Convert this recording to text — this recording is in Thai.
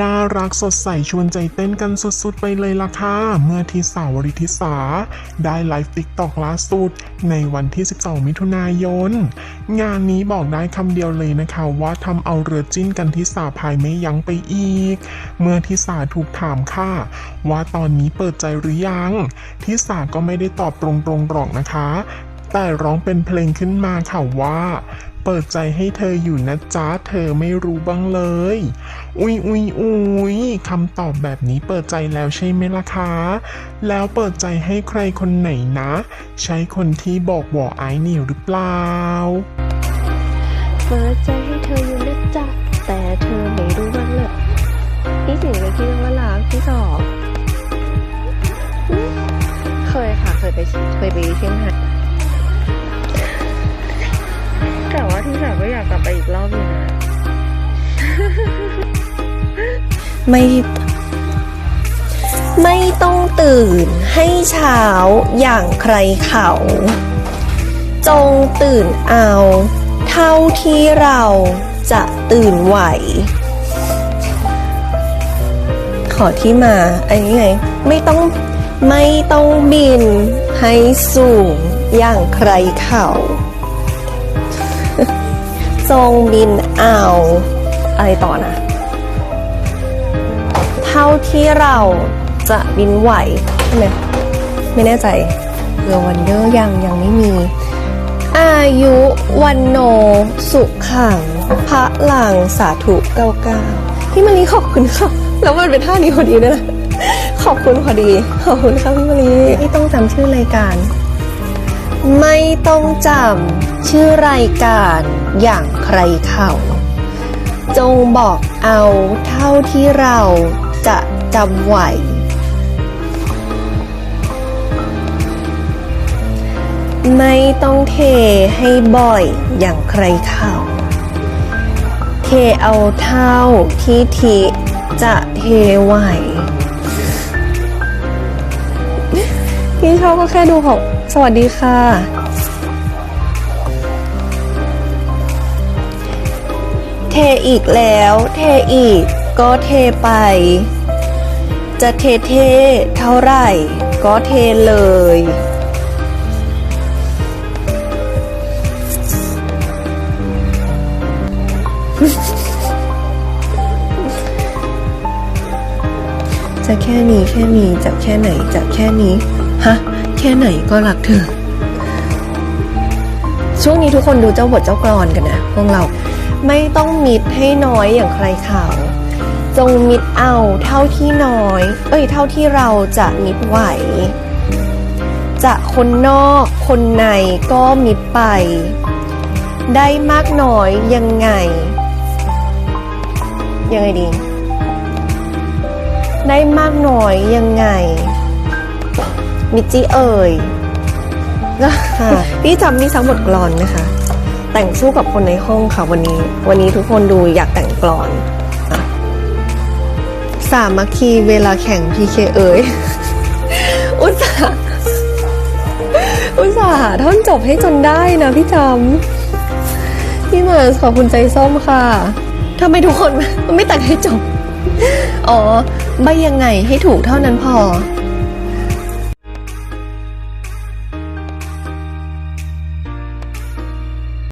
น่ารักสดใสชวนใจเต้นกันสุดๆไปเลยล่ะค่ะ เมื่อทิสาวริทิสา ได้ไลฟ์ติ๊กตอกล่าสุด ในวันที่ 12 มิถุนายน งานนี้บอกได้คำเดียวเลยนะคะว่าทำเอาเรือจิ้นกันทิสาพายไม่ยั้งไปอีก เมื่อทิสาถูกถามค่ะ ว่าตอนนี้เปิดใจหรือยังทิสาก็ไม่ได้ตอบตรงๆหรอกนะคะ แต่ร้องเป็นเพลงขึ้นมาค่ะว่า เปิดใจให้เธออยู่นะจ๊ะเธอไม่รู้บ้างเลย อุ๊ยอุ๊ยอุ๊ยคำตอบแบบนี้เปิดใจแล้วใช่ไหมล่ะคะ แล้วเปิดใจให้ใครคนไหนนะ ใช่คนที่บอกวอไอซ์นิวหรือเปล่า เปิดใจให้เธออยู่นะจ๊ะแต่เธอไม่รู้บ้างเลยพี่สิงเลยคิดว่ารักพี่สอบเคยค่ะเคยไปเคยไปเชียงใหม่ แต่ว่าที่สาวก็อยากกลับไปอีกรอบอยู่นะ ไม่ ไม่ต้องตื่นให้เช้าอย่างใครเขา จงตื่นเอา เท่าที่เราจะตื่นไหว ขอที่มา อันนี้ไง ไม่ต้องไม่ต้องบินให้สูงอย่างใครเขา จงบินเอาอะไรต่อนะ เท่าที่เราจะบินไหวใช่ไหมไม่แน่ใจเรือวันเดอร์ยังยังไม่มี อายุวันโน สุขังพระลังสาธุเก้าเก้าพี่มารีขอบคุณค่ะ แล้วมันเป็นท่านี้พอดีด้วยนะ ขอบคุณพอดี ขอบคุณค่ะพี่มารีไม่ต้องจำชื่อรายการ ไม่ต้องจำชื่อรายการอย่างใครเขาจงบอกเอาเท่าที่เราจะจำไหว ไม่ต้องเทให้บ่อยอย่างใครเขาเทเอาเท่าที่ทิจะเทไหว พี่ชอบก็แค่ดูของสวัสดีค่ะ เทอีกแล้ว เทอีก ก็เทไป จะเทเทเท่าไหร่ ก็เทเลยจะแค่นี้แค่นี้จะแค่ไหนจะแค่นี้ ฮะ แค่ไหนก็รักเธอ ช่วงนี้ทุกคนดูเจ้าบทเจ้ากรอนกันนะพวกเราไม่ต้องมิดให้น้อยอย่างใครเขาจงมิดเอาเท่าที่น้อย เอ้ย เท่าที่เราจะมิดไหว จะคนนอกคนในก็มิดไป ได้มากน้อยยังไง ยังไงดี ได้มากน้อยยังไง มิจิเอ่ยค่ะพี่จำนี่ซักบทกลอนไหมคะ แต่งสู้กับคนในห้องค่ะวันนี้ วันนี้ทุกคนดูอยากแต่งกลอนอะสามัคคีเวลาแข่ง PK เอ่ยอุตส่าห์อุตส่าห์หาท่อนจบให้จนได้นะพี่จำพี่มาขอบคุณใจส้มค่ะทำไมทุกคนไม่แต่งให้จบ อ๋อ ใบยังไงให้ถูกเท่านั้นพอ